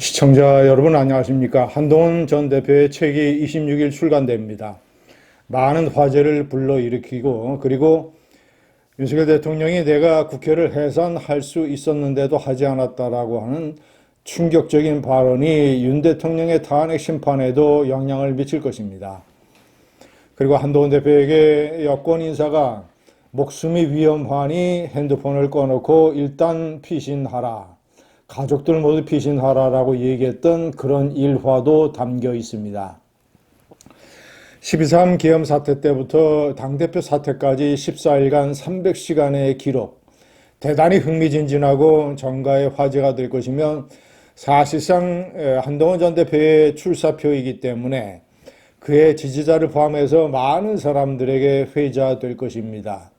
시청자 여러분 안녕하십니까. 한동훈 전 대표의 책이 26일 출간됩니다. 많은 화제를 불러일으키고 그리고 윤석열 대통령이 내가 국회를 해산할 수 있었는데도 하지 않았다라고 하는 충격적인 발언이 윤 대통령의 탄핵 심판에도 영향을 미칠 것입니다. 그리고 한동훈 대표에게 여권 인사가 목숨이 위험하니 핸드폰을 꺼놓고 일단 피신하라. 가족들 모두 피신하라라고 얘기했던 그런 일화도 담겨 있습니다. 12.3 계엄 사태 때부터 당대표 사태까지 14일간 300시간의 기록, 대단히 흥미진진하고 정가의 화제가 될 것이며 사실상 한동훈 전 대표의 출사표이기 때문에 그의 지지자를 포함해서 많은 사람들에게 회자될 것입니다.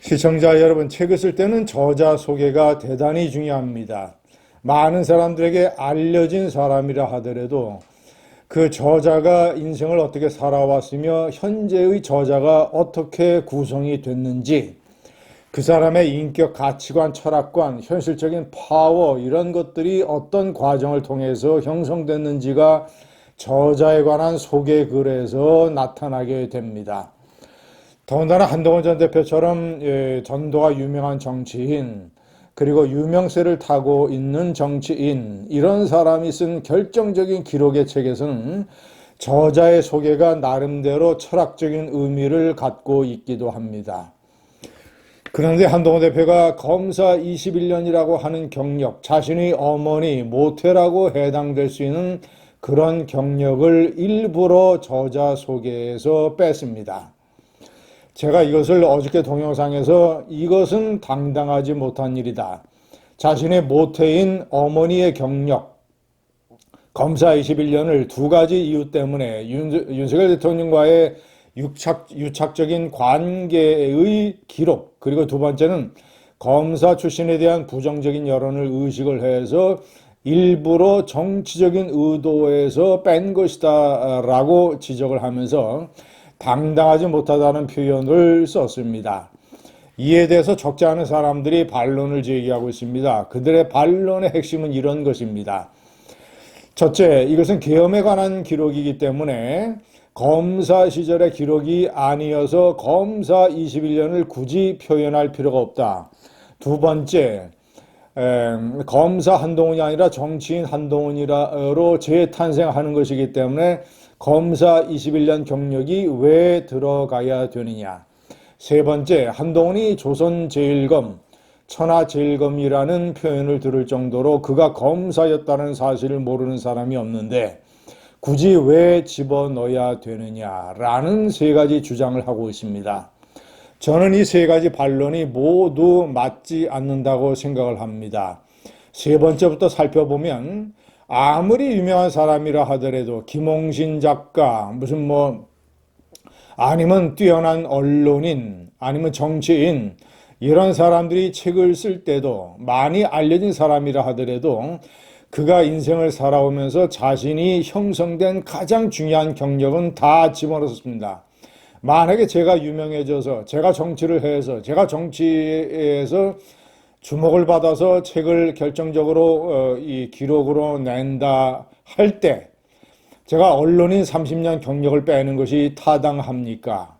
시청자 여러분, 책을 쓸 때는 저자 소개가 대단히 중요합니다. 많은 사람들에게 알려진 사람이라 하더라도 그 저자가 인생을 어떻게 살아왔으며 현재의 저자가 어떻게 구성이 됐는지 그 사람의 인격, 가치관, 철학관, 현실적인 파워 이런 것들이 어떤 과정을 통해서 형성됐는지가 저자에 관한 소개글에서 나타나게 됩니다. 더군다나 한동훈 전 대표처럼 예, 전도가 유명한 정치인 그리고 유명세를 타고 있는 정치인 이런 사람이 쓴 결정적인 기록의 책에서는 저자의 소개가 나름대로 철학적인 의미를 갖고 있기도 합니다. 그런데 한동훈 대표가 검사 21년이라고 하는 경력, 자신의 어머니 모태라고 해당될 수 있는 그런 경력을 일부러 저자 소개에서 뺐습니다. 제가 이것을 어저께 동영상에서 이것은 당당하지 못한 일이다. 자신의 모태인 어머니의 경력, 검사 21년을 두 가지 이유 때문에 윤, 윤석열 대통령과의 유착, 유착적인 관계의 기록, 그리고 두 번째는 검사 출신에 대한 부정적인 여론을 의식을 해서 일부러 정치적인 의도에서 뺀 것이다 라고 지적을 하면서 당당하지 못하다는 표현을 썼습니다. 이에 대해서 적지 않은 사람들이 반론을 제기하고 있습니다. 그들의 반론의 핵심은 이런 것입니다. 첫째, 이것은 계엄에 관한 기록이기 때문에 검사 시절의 기록이 아니어서 검사 21년을 굳이 표현할 필요가 없다. 두 번째, 에, 검사 한동훈이 아니라 정치인 한동훈이로 재탄생하는 것이기 때문에 검사 21년 경력이 왜 들어가야 되느냐. 세 번째, 한동훈이 조선제일검, 천하제일검이라는 표현을 들을 정도로 그가 검사였다는 사실을 모르는 사람이 없는데 굳이 왜 집어넣어야 되느냐라는 세 가지 주장을 하고 있습니다. 저는 이 세 가지 반론이 모두 맞지 않는다고 생각을 합니다. 세 번째부터 살펴보면 아무리 유명한 사람이라 하더라도 김홍신 작가, 무슨 뭐, 아니면 뛰어난 언론인, 아니면 정치인, 이런 사람들이 책을 쓸 때도 많이 알려진 사람이라 하더라도 그가 인생을 살아오면서 자신이 형성된 가장 중요한 경력은 다 집어넣었습니다. 만약에 제가 유명해져서 제가 정치를 해서 제가 정치에서 주목을 받아서 책을 결정적으로 어, 이 기록으로 낸다 할 때 제가 언론인 30년 경력을 빼는 것이 타당합니까?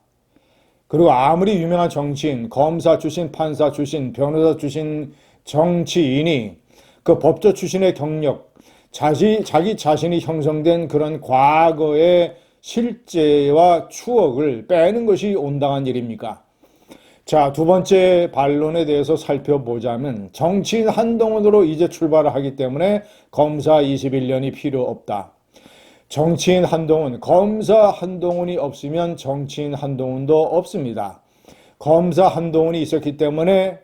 그리고 아무리 유명한 정치인, 검사 출신, 판사 출신, 변호사 출신 정치인이 그 법조 출신의 경력, 자기, 자기 자신이 형성된 그런 과거의 실제와 추억을 빼는 것이 온당한 일입니까? 자, 두 번째 반론에 대해서 살펴보자면 정치인 한동훈으로 이제 출발을 하기 때문에 검사 21년이 필요 없다. 정치인 한동훈, 검사 한동훈이 없으면 정치인 한동훈도 없습니다. 검사 한동훈이 있었기 때문에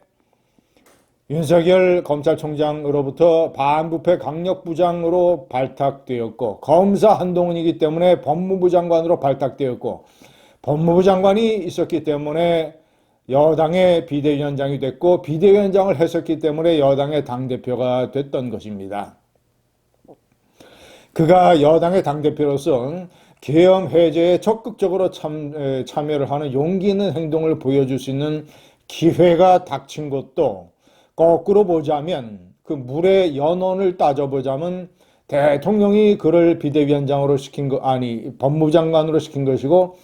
윤석열 검찰총장으로부터 반부패 강력부장으로 발탁되었고 검사 한동훈이기 때문에 법무부 장관으로 발탁되었고 법무부 장관이 있었기 때문에 여당의 비대위원장이 됐고 비대위원장을 했었기 때문에 여당의 당대표가 됐던 것입니다. 그가 여당의 당대표로서 계엄 해제에 적극적으로 참, 참여를 하는 용기 있는 행동을 보여줄 수 있는 기회가 닥친 것도 거꾸로 보자면 그 물의 연원을 따져보자면 대통령이 그를 비대위원장으로 시킨 거 아니 법무장관으로 시킨 것이고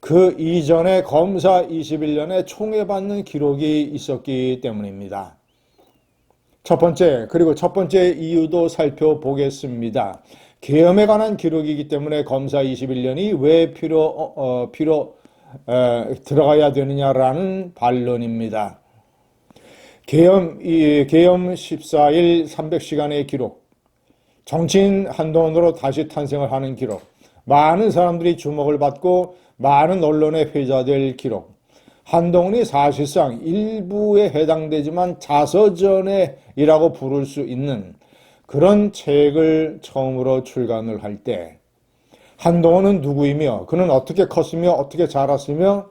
그 이전에 검사 21년에 총애받는 기록이 있었기 때문입니다. 첫 번째, 그리고 첫 번째 이유도 살펴보겠습니다. 계엄에 관한 기록이기 때문에 검사 21년이 왜 필요, 어, 어, 필요, 에, 들어가야 되느냐라는 반론입니다. 계엄, 이, 계엄 14일 300시간의 기록, 정치인 한동훈으로 다시 탄생을 하는 기록, 많은 사람들이 주목을 받고 많은 언론에 회자될 기록, 한동훈이 사실상 일부에 해당되지만 자서전에이라고 부를 수 있는 그런 책을 처음으로 출간을 할 때 한동훈은 누구이며 그는 어떻게 컸으며 어떻게 자랐으며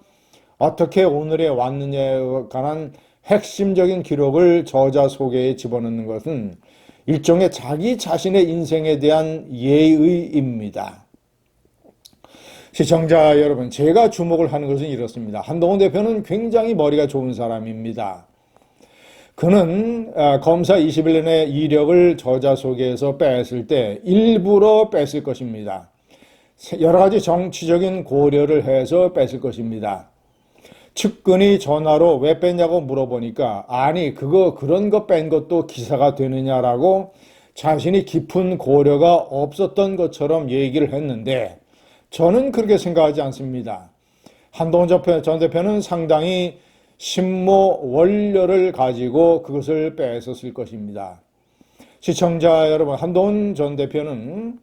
어떻게 오늘에 왔느냐에 관한 핵심적인 기록을 저자 소개에 집어넣는 것은 일종의 자기 자신의 인생에 대한 예의입니다. 시청자 여러분, 제가 주목을 하는 것은 이렇습니다. 한동훈 대표는 굉장히 머리가 좋은 사람입니다. 그는 아, 검사 21년의 이력을 저자 소개에서 뺐을 때 일부러 뺐을 것입니다. 여러 가지 정치적인 고려를 해서 뺐을 것입니다. 측근이 전화로 왜 뺐냐고 물어보니까 아니 그거 그런 거 뺀 것도 기사가 되느냐라고 자신이 깊은 고려가 없었던 것처럼 얘기를 했는데 저는 그렇게 생각하지 않습니다. 한동훈 전 대표는 상당히 신모 원료를 가지고 그것을 뺏었을 것입니다. 시청자 여러분, 한동훈 전 대표는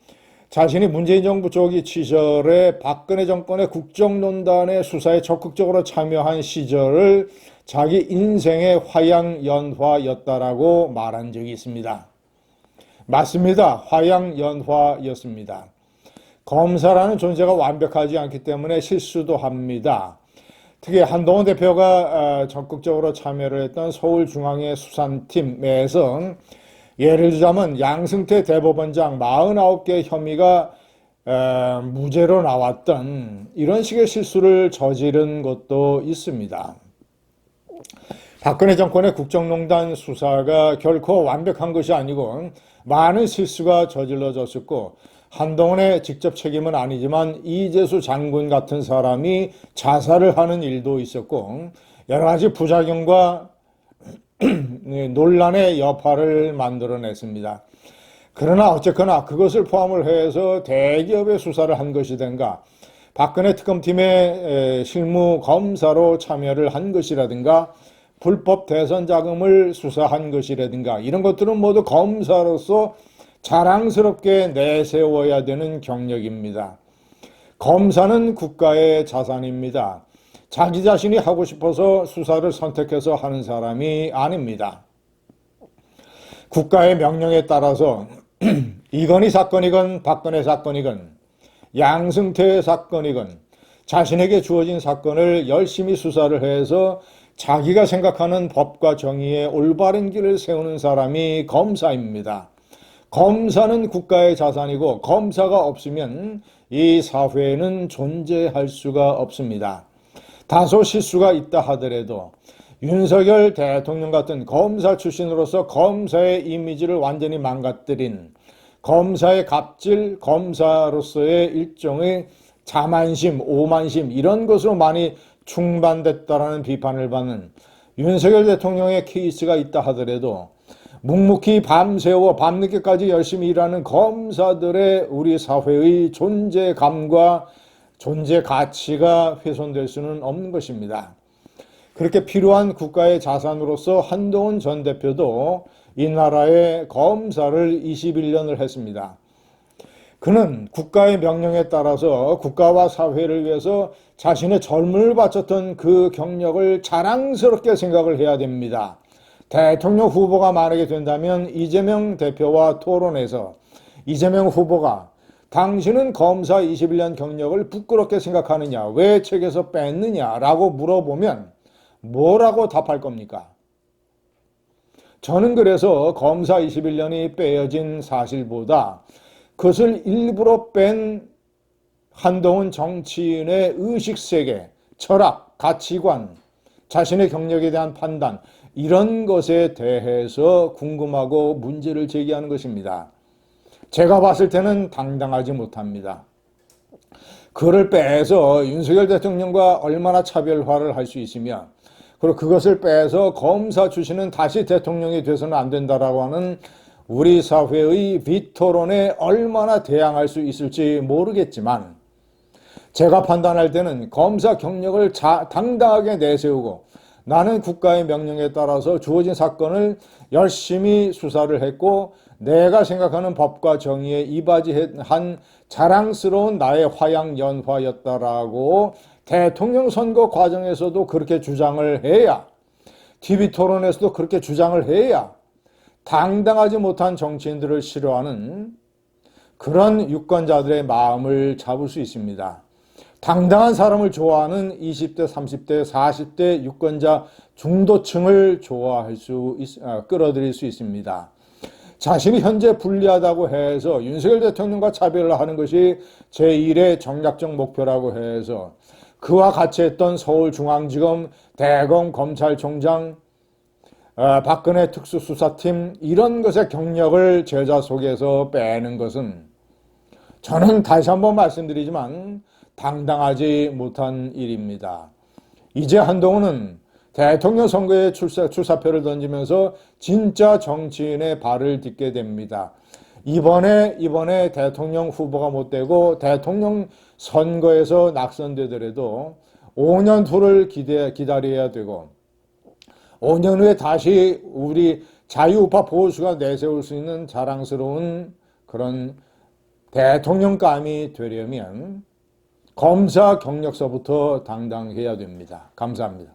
자신이 문재인 정부 초기 시절에 박근혜 정권의 국정농단의 수사에 적극적으로 참여한 시절을 자기 인생의 화양연화였다라고 말한 적이 있습니다. 맞습니다. 화양연화였습니다. 검사라는 존재가 완벽하지 않기 때문에 실수도 합니다. 특히 한동훈 대표가 어, 적극적으로 참여를 했던 서울중앙의 수산팀에서 예를 들자면 양승태 대법원장 49개 혐의가 어, 무죄로 나왔던 이런 식의 실수를 저지른 것도 있습니다. 박근혜 정권의 국정농단 수사가 결코 완벽한 것이 아니고 많은 실수가 저질러졌었고 한동훈의 직접 책임은 아니지만 이재수 장군 같은 사람이 자살을 하는 일도 있었고 여러 가지 부작용과 논란의 여파를 만들어냈습니다. 그러나 어쨌거나 그것을 포함을 해서 대기업의 수사를 한 것이든가 박근혜 특검팀의 실무 검사로 참여를 한 것이라든가 불법 대선 자금을 수사한 것이라든가 이런 것들은 모두 검사로서 자랑스럽게 내세워야 되는 경력입니다. 검사는 국가의 자산입니다. 자기 자신이 하고 싶어서 수사를 선택해서 하는 사람이 아닙니다. 국가의 명령에 따라서 이건희 사건이건 박근혜 사건이건 양승태 사건이건 자신에게 주어진 사건을 열심히 수사를 해서 자기가 생각하는 법과 정의의 올바른 길을 세우는 사람이 검사입니다. 검사는 국가의 자산이고 검사가 없으면 이 사회는 존재할 수가 없습니다. 다소 실수가 있다 하더라도 윤석열 대통령 같은 검사 출신으로서 검사의 이미지를 완전히 망가뜨린 검사의 갑질, 검사로서의 일종의 자만심, 오만심 이런 것으로 많이 충반됐다라는 비판을 받는 윤석열 대통령의 케이스가 있다 하더라도 묵묵히 밤새워 밤늦게까지 열심히 일하는 검사들의 우리 사회의 존재감과 존재 가치가 훼손될 수는 없는 것입니다. 그렇게 필요한 국가의 자산으로서 한동훈 전 대표도 이 나라의 검사를 21년을 했습니다. 그는 국가의 명령에 따라서 국가와 사회를 위해서 자신의 젊음을 바쳤던 그 경력을 자랑스럽게 생각을 해야 됩니다. 대통령 후보가 만약에 된다면 이재명 대표와 토론해서 이재명 후보가 당신은 검사 21년 경력을 부끄럽게 생각하느냐, 왜 책에서 뺐느냐라고 물어보면 뭐라고 답할 겁니까? 저는 그래서 검사 21년이 빼어진 사실보다 그것을 일부러 뺀 한동훈 정치인의 의식세계, 철학, 가치관, 자신의 경력에 대한 판단, 이런 것에 대해서 궁금하고 문제를 제기하는 것입니다. 제가 봤을 때는 당당하지 못합니다. 그를 빼서 윤석열 대통령과 얼마나 차별화를 할 수 있으며 그리고 그것을 빼서 검사 출신은 다시 대통령이 돼서는 안 된다라고 하는 우리 사회의 비토론에 얼마나 대항할 수 있을지 모르겠지만 제가 판단할 때는 검사 경력을 자, 당당하게 내세우고 나는 국가의 명령에 따라서 주어진 사건을 열심히 수사를 했고 내가 생각하는 법과 정의에 이바지한 자랑스러운 나의 화양 연화였다라고 대통령 선거 과정에서도 그렇게 주장을 해야 TV 토론에서도 그렇게 주장을 해야 당당하지 못한 정치인들을 싫어하는 그런 유권자들의 마음을 잡을 수 있습니다. 당당한 사람을 좋아하는 20대, 30대, 40대 유권자 중도층을 좋아할 수, 있, 아, 끌어들일 수 있습니다. 자신이 현재 불리하다고 해서 윤석열 대통령과 차별을 하는 것이 제1의 정략적 목표라고 해서 그와 같이 했던 서울중앙지검 대검 검찰총장 아, 박근혜 특수수사팀 이런 것의 경력을 제자 속에서 빼는 것은 저는 다시 한번 말씀드리지만 당당하지 못한 일입니다. 이제 한동훈은 대통령 선거에 출사, 출사표를 던지면서 진짜 정치인의 발을 딛게 됩니다. 이번에, 이번에 대통령 후보가 못 되고 대통령 선거에서 낙선되더라도 5년 후를 기대, 기다려야 되고 5년 후에 다시 우리 자유우파 보수가 내세울 수 있는 자랑스러운 그런 대통령감이 되려면 검사 경력서부터 당당해야 됩니다. 감사합니다.